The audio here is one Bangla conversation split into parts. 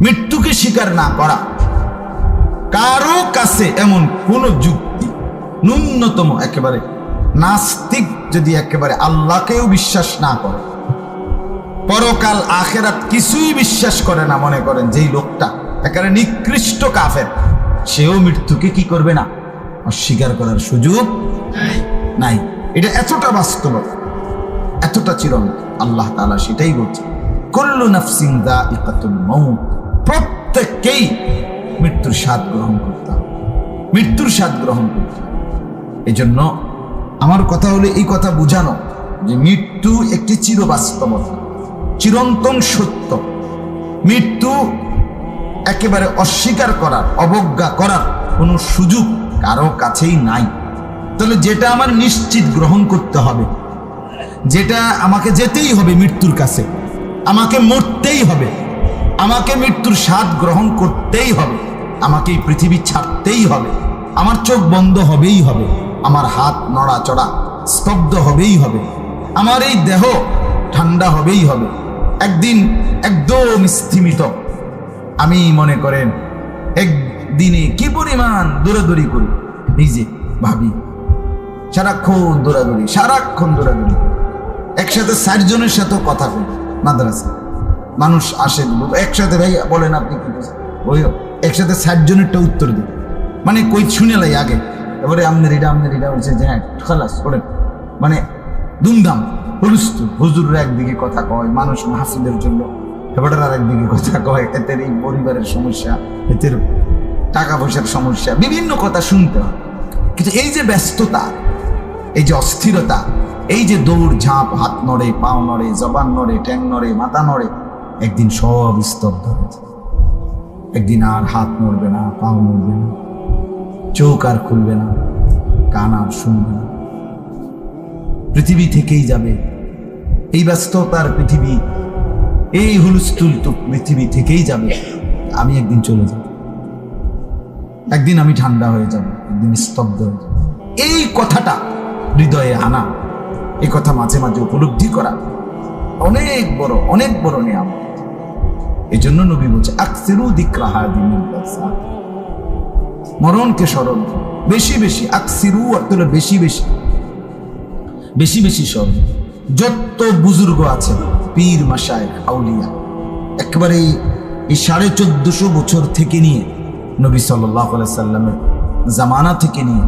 মৃত্যুকে স্বীকার না করা। কারও কাছে এমন কোন যুক্তি ন্যূনতম একেবারে নাস্তিক যদি একেবারে আল্লাহকেও বিশ্বাস না করে। পরকাল আখেরাত কিছুই বিশ্বাস করে না মনে করেন যেই লোকটা। একেবারে নিকৃষ্ট কাফের। সেও মৃত্যুকে কি করবে না? অস্বীকার করার সুযোগ নাই। এটা এতটা বাস্তব এতটা চিরন আল্লাহ তাআলা সেটাই বলছে কল্লু নাফসিং দা ইকাতুল মৌত প্রত্যেককেই মৃত্যুর স্বাদ গ্রহণ করতে হবে। মৃত্যুর স্বাদ গ্রহণ করতে হবে। এই জন্য আমার কথা হলো, এই কথা বোঝানো যে মৃত্যু একটি চিরবাস্তবতা, চিরন্তন সত্য। মৃত্যু একেবারে অস্বীকার করার, অবজ্ঞা করার কোনো সুযোগ কারও কাছেই নাই। তাহলে যেটা আমার নিশ্চিত গ্রহণ করতে হবে, যেটা আমাকে যেতেই হবে মৃত্যুর কাছে, আমাকে মরতেই হবে আমাকে মৃত্যুর স্বাদ গ্রহণ করতেই হবে। আমাকে এই পৃথিবী ছাড়তেই হবে। আমার চোখ বন্ধ হবেই হবে। আমার হাত নড়াচড়া স্তব্ধ হবেই হবে। আমার এই দেহ ঠান্ডা হবেই হবে। একদিন একদম স্থিমিত। আমি মনে করেন, একদিনে কি পরিমাণ দৌড়াদৌড়ি করি? নিজে ভাবি। সারাক্ষণ দৌড়াদৌড়ি সারাক্ষণ দৌড়াদৌড়ি একসাথে ষাটজনের সাথেও কথা কই মাদ্রাসা মানুষ আসে, একসাথে ভাই বলেন আপনি কি? ওই একসাথে ষাটজনেরটা উত্তর দিই মানে কই শুনে লাই আগে। এবারে আমনের এটা আমনের এটা বলছে যে হ্যাঁ খালাস করেন মানে দুমদাম হুলুস্তু হুজুররা একদিকে কথা কয়, মানুষ মাহফিলের জন্য। এবারের আর একদিকে কথা কয় এদের এই পরিবারের সমস্যা এদের টাকা পয়সার সমস্যা, বিভিন্ন কথা শুনতে হয়। কিন্তু এই যে ব্যস্ততা, এই যে অস্থিরতা, এই যে দৌড় ঝাঁপ হাত নড়ে, পাও নড়ে, জবান নড়ে ট্যাং নড়ে, মাথা নড়ে একদিন সব স্তব্ধ হয়ে যায়। একদিন আর হাত নড়বে না, পাও নড়বে না, চোখ আর খুলবে না, কান আর শুনবে না। পৃথিবী থেকেই যাবে এই ব্যস্ততার পৃথিবী, এই হুলস্থুল তো পৃথিবী থেকেই যাবে। আমি একদিন চলে যাব। একদিন আমি ঠান্ডা হয়ে যাব, একদিন স্তব্ধ হয়ে যাব। এই কথাটা হৃদয়ে আনা, এই কথা মাঝে মাঝে উপলব্ধি করা অনেক বড় অনেক বড় নিয়ম এই জন্য নবী বলছে, আকসিরু মরণকে স্মরণ। বেশি বেশি, আকসিরু অর্থ বেশি বেশি। বেশি বেশি স্মরণ। যত বুজুর্গ আছে, পীর মাসায় আউলিয়া একেবারে এই সাড়ে চোদ্দশো বছর থেকে নিয়ে, নবী সাল্লাহ সাল্লামের জামানা থেকে নিয়ে,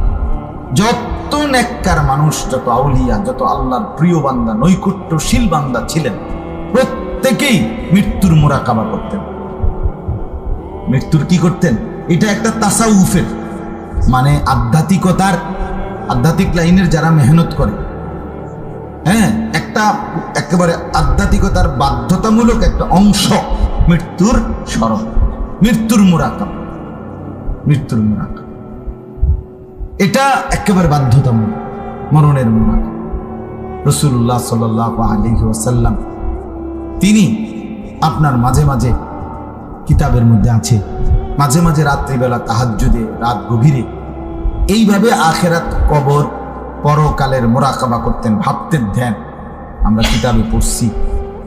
যত নেককার মানুষ, যত আউলিয়া, যত আল্লাহর প্রিয় বান্দা, নৈকট্যশীল বান্দা ছিলেন প্রত্যেকেই মৃত্যুর মোরাকাবা করতেন। মৃত্যুর কি করতেন? এটা একটা তাসাউফের মানে আধ্যাত্মিকতার, আধ্যাত্মিক লাইনের যারা মেহনত করে। হ্যাঁ একটা একেবারে আধ্যাত্মিকতার বাধ্যতামূলক একটা অংশ মৃত্যুর স্মরণ, মৃত্যুর মুরাকাব মৃত্যুর মুরাকাব। এটা একেবারে বাধ্যতামূলক, মরণের মুরাকাব। রসুল্লাহ সাল আলী ওসাল্লাম তিনি আপনার মাঝে মাঝে কিতাবের মধ্যে আছে। মাঝে মাঝে রাত্রিবেলা তাহাজ্জুদে, রাত গভীরে। এইভাবে আখেরাত, কবর, পরকালের মোরাকাবা করতেন, ভাবতেন, ধ্যান। আমরা কিতাবে পড়ছি,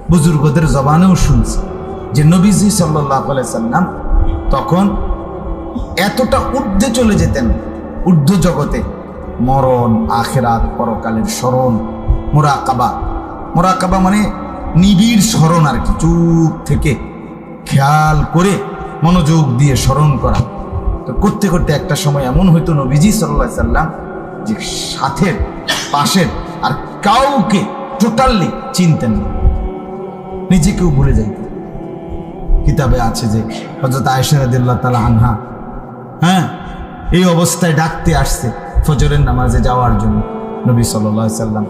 বুজুর্গদের জবানেও শুনছি যে নবীজি সাল্লাহ সাল্লাম তখন এতটা ঊর্ধ্বে চলে যেতেন, ঊর্ধ্ব জগতে। মরণ, আখেরাত, পরকালের স্মরণ, মোরাকাবা। মোরাকাবা মানে নিবিড় স্মরণ আর কি, চুপ থেকে খেয়াল করে মনোযোগ দিয়ে স্মরণ করা। তো করতে করতে একটা সময় এমন হয়তো নবীজি সাল্লাহ সাল্লাম যে সাথের, পাশের আর কাউকে টোটালি চিনতেন না। নিজেকেও ভুলে যাইতেন। কিতাবে আছে যে হজরত আয়সারাদিল্লাহ তালা আনহা হ্যাঁ এই অবস্থায় ডাকতে আসছে ফজরের নামাজে যাওয়ার জন্য নবী সাল্লাহ সাল্লাম।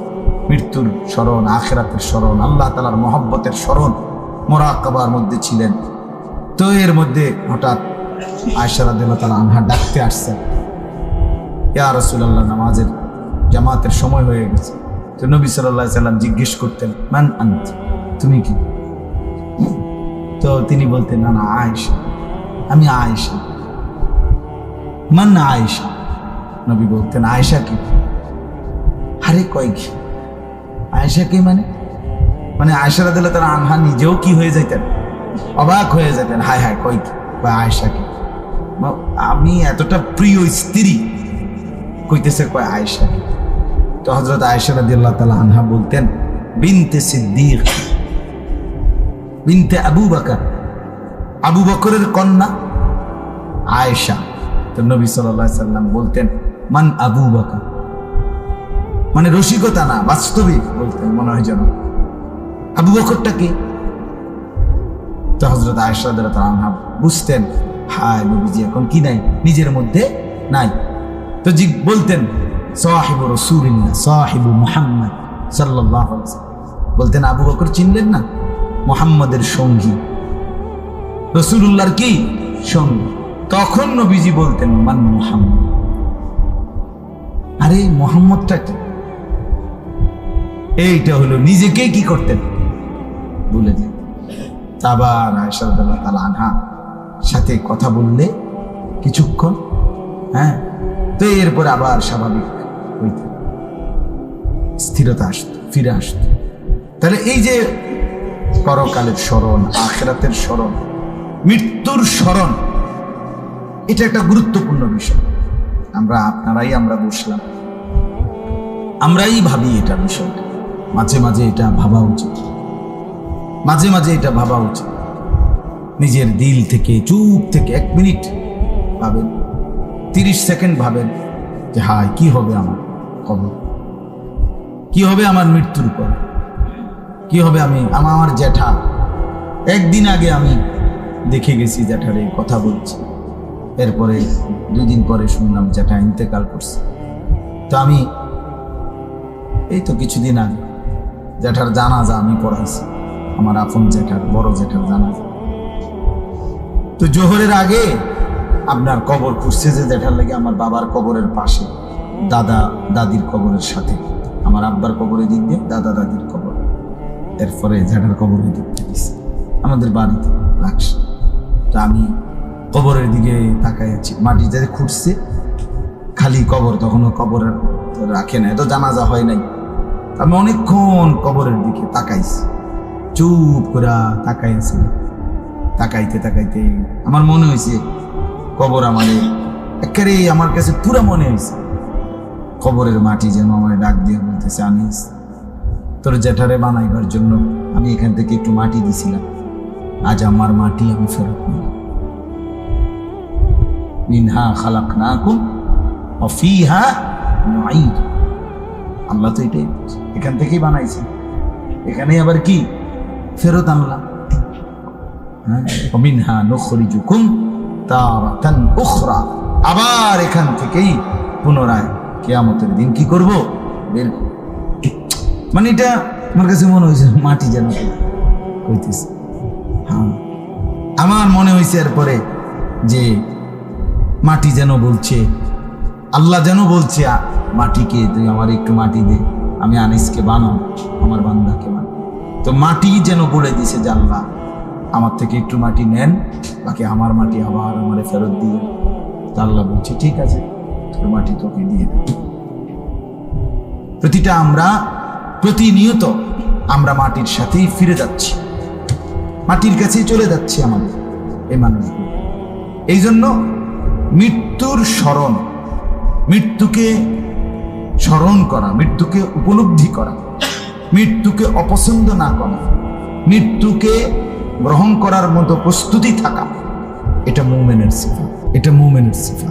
মৃত্যুর স্মরণ, আখেরাতের স্মরণ, আল্লাহ তালার মহব্বতের স্মরণ মোরাকাবার মধ্যে ছিলেন। তো এর মধ্যে হঠাৎ আয়সারাদিল্লাহ তালা আনহা ডাকতে আসছেন ইয়া রসুল্লাহ নামাজের জামাতের সময় হয়ে গেছে। তো নবী সাল্লাহ সাল্লাম জিজ্ঞেস করতেন, মান আন্ত? তুমি কি? তো তিনি বলতেন, না না, আয়েশা। আমি আয়েশা। মান না আয়েশা? নবী বলতেন, আয়েশা কি? আরে, কয় কি? আয়েশা কি মানে? মানে আয়েশা রাদিল্লাহ তারা আনহা নিজেও কি হয়ে যাইতেন? অবাক হয়ে যেতেন হায় হায়, কই কি? কয় আয়েশাকে ম- আমি এতটা প্রিয় স্ত্রী, কইতেছে কয় আয়েশাকে তো হজরত আয়েশা রাদিয়াল্লাহু তাআলা আনহা বলতেন, বিনতে সিদ্দিক, বিনতে আবু বকর। আবু বকরের কন্যা আয়েশা। তো নবী আলাইহি সাল্লাম বলতেন, মান আবু বকর? মানে রসিকতা না, বাস্তবিক বলতেন মনে হয় যেন। আবু বকরটা কি? তো হজরত রাদিয়াল্লাহু বুঝতেন, হায় নবীজি, এখন কি নাই? নিজের মধ্যে নাই। তো জি, বলতেন, সাহিবু রসুলিল্লাহ, সাহিবু মুহাম্মদ ওয়াসাল্লাম। বলতেন, আবু বকর চিনলেন না? মোহাম্মদের সঙ্গী। রসুলুল্লাহর কি? সঙ্গী। তখন নবীজি বলতেন, মান মুহাম্মদ। আরে, মোহাম্মদটা কি? এইটা হলো নিজেকে কি করতেন? বলে যে আবার আয়সাদুল্লাহ তালা আনহা সাথে কথা বললে কিছুক্ষণ হ্যাঁ তো এরপর আবার স্বাভাবিক হইত। স্থিরতা আসতো, ফিরে আসতো। তাহলে এই যে পরকালের স্মরণ, আখেরাতের স্মরণ, মৃত্যুর স্মরণ, এটা একটা গুরুত্বপূর্ণ বিষয়। আমরা, আপনারাই আমরা বসলাম আমরাই ভাবি এটা বিষয়টা। মাঝে মাঝে এটা ভাবা উচিত। মাঝে মাঝে এটা ভাবা উচিত। নিজের দিল থেকে, চুপ থেকে এক মিনিট ভাবেন, তিরিশ সেকেন্ড ভাবেন যে, হায়, কি হবে আমার খবর? কি হবে আমার মৃত্যুর পর? কি হবে আমি, আমার আমার জ্যাঠা? একদিন আগে আমি দেখে গেছি জ্যাঠারে কথা বলছি। এরপরে দুই দিন পরে শুনলাম জ্যাঠা ইন্তেকাল করছে। তো আমি, এই তো কিছুদিন আগে জ্যাঠার জানাজা আমি পড়াইছি, আমার আপন জ্যাঠার বড় জ্যাঠার জানাজা। তো জোহরের আগে আপনার কবর খুঁজছে যে জ্যাঠার লাগে আমার বাবার কবরের পাশে, দাদা দাদির কবরের সাথে। আমার আব্বার কবরের দিক দিয়ে দাদা দাদির কবর। এরপরে জ্যাঠার কবরের দিক দিছে আমাদের বাড়িতে লাগছে তো আমি কবরের দিকে তাকাই আছি। যাতে খুঁজছে। খালি কবর, তখনও কবর রাখে না এত জানাজা হয় নাই। আমি অনেকক্ষণ কবরের দিকে তাকাইছি। চুপ করে তাকাইছি। তাকাইতে তাকাইতে আমার মনে হয়েছে কবর আমারে একেবারে আমার কাছে পুরো মনে হয়েছে কবরের মাটি যেন আমার ডাক দিয়ে বলতেছে, আনিস, তোর জ্যাঠারে বানাইবার জন্য আমি এখান থেকে একটু মাটি দিছিলাম। আজ আমার মাটি আমি ফেরত নিলাম। মিনহা খালাক না কুম অফিহা নুঈদ। আল্লাহ তো এটাই এখান থেকেই বানাইছে। এখানে আবার কি? ফেরত আনলাম। হ্যাঁ? আবার এখান থেকেই পুনরায় কিয়ামতের দিন কি করব? বের মানে এটা আমার কাছে মনে হয়েছে মাটি যেন কইতেছে। হ্যাঁ। আমার মনে হয়েছে এরপরে যে মাটি যেন বলছে আল্লাহ যেন বলছে "আ, মাটিকে তুই আমার একটু মাটি দে। আমি আনিসকে বানাও আমার বান্দাকে বানাও তো মাটি যেন বলে দিছে জানলা, আমার থেকে একটু মাটি নেন, বাকি আমার মাটি আবার আমারে ফেরত দিয়ে আল্লাহ বলছে, ঠিক আছে, তোর মাটি তোকে দিয়ে দেব। প্রতিটা আমরা, প্রতিনিয়ত আমরা মাটির সাথেই ফিরে যাচ্ছি। মাটির কাছেই চলে যাচ্ছি আমাদের এই মানুষগুলো এই জন্য মৃত্যুর স্মরণ, মৃত্যুকে স্মরণ করা, মৃত্যুকে উপলব্ধি করা, মৃত্যুকে অপছন্দ না করা, মৃত্যুকে গ্রহণ করার মতো প্রস্তুতি থাকা, এটা মুমেনের সিফা এটা মুমেনের সিফা